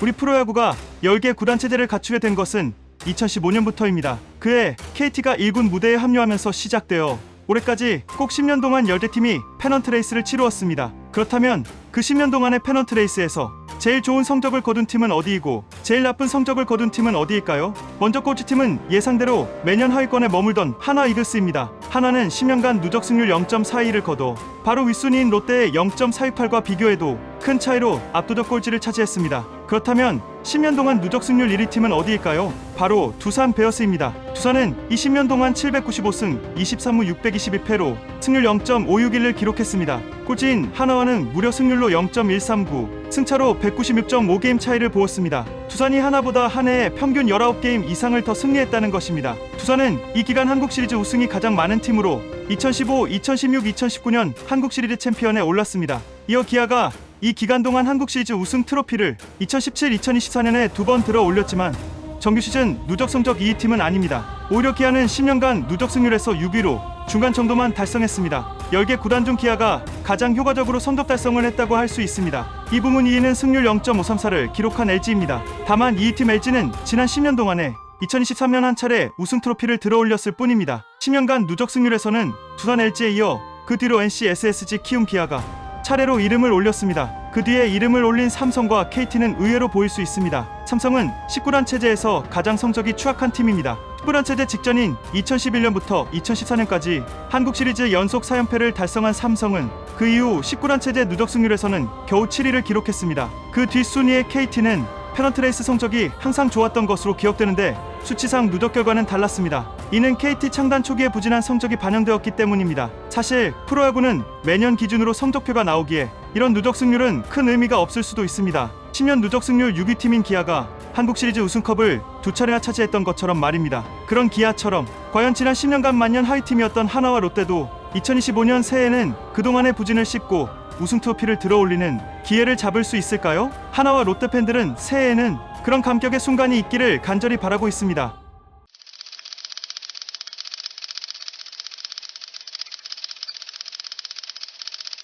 우리 프로야구가 10개 구단 체제를 갖추게 된 것은 2015년부터입니다. 그해 KT가 1군 무대에 합류하면서 시작되어 올해까지 꼭 10년 동안 10대 팀이 페넌트 레이스를 치루었습니다. 그렇다면 그 10년 동안의 페넌트 레이스에서 제일 좋은 성적을 거둔 팀은 어디이고 제일 나쁜 성적을 거둔 팀은 어디일까요? 먼저 꼴찌팀은 예상대로 매년 하위권에 머물던 하나 이글스입니다. 하나는 10년간 누적 승률 0.42를 거둬 바로 윗순위인 롯데의 0.468과 비교해도 큰 차이로 압도적 꼴찌를 차지했습니다. 그렇다면 10년 동안 누적 승률 1위 팀은 어디일까요? 바로 두산 베어스입니다. 두산은 20년 동안 795승 23무 622패로 승률 0.561을 기록했습니다. 꼴찌인 하나와는 무려 승률로 0.139, 승차로 196.5게임 차이를 보았습니다. 두산이 하나보다 한 해에 평균 19게임 이상을 더 승리했다는 것입니다. 두산은 이 기간 한국 시리즈 우승이 가장 많은 팀으로 2015, 2016, 2019년 한국 시리즈 챔피언에 올랐습니다. 이어 기아가 이 기간 동안 한국 시리즈 우승 트로피를 2017, 2024년에 두 번 들어 올렸지만 정규 시즌 누적 성적 2위 팀은 아닙니다. 오히려 기아는 10년간 누적 승률에서 6위로 중간 정도만 달성했습니다. 10개 구단 중 기아가 가장 효과적으로 성적 달성을 했다고 할 수 있습니다. 이 부문 2위는 승률 0.534를 기록한 LG입니다. 다만 2위 팀 LG는 지난 10년 동안에 2023년 한 차례 우승 트로피를 들어 올렸을 뿐입니다. 10년간 누적 승률에서는 두산 LG에 이어 그 뒤로 NC, SSG, 키움 기아가 차례로 이름을 올렸습니다. 그 뒤에 이름을 올린 삼성과 KT는 의외로 보일 수 있습니다. 삼성은 19란 체제에서 가장 성적이 추악한 팀입니다. 19란 체제 직전인 2011년부터 2014년까지 한국 시리즈 연속 4연패를 달성한 삼성은 그 이후 19란 체제 누적 승률에서는 겨우 7위를 기록했습니다. 그 뒷순위의 KT는 페넌트레이스 성적이 항상 좋았던 것으로 기억되는데 수치상 누적 결과는 달랐습니다. 이는 KT 창단 초기에 부진한 성적이 반영되었기 때문입니다. 사실 프로야구는 매년 기준으로 성적표가 나오기에 이런 누적 승률은 큰 의미가 없을 수도 있습니다. 10년 누적 승률 6위 팀인 기아가 한국 시리즈 우승컵을 두 차례나 차지했던 것처럼 말입니다. 그런 기아처럼 과연 지난 10년간 만년 하위 팀이었던 하나와 롯데도 2025년 새해에는 그동안의 부진을 씻고 우승 트로피를 들어올리는 기회를 잡을 수 있을까요? 하나와 롯데 팬들은 새해에는 그런 감격의 순간이 있기를 간절히 바라고 있습니다.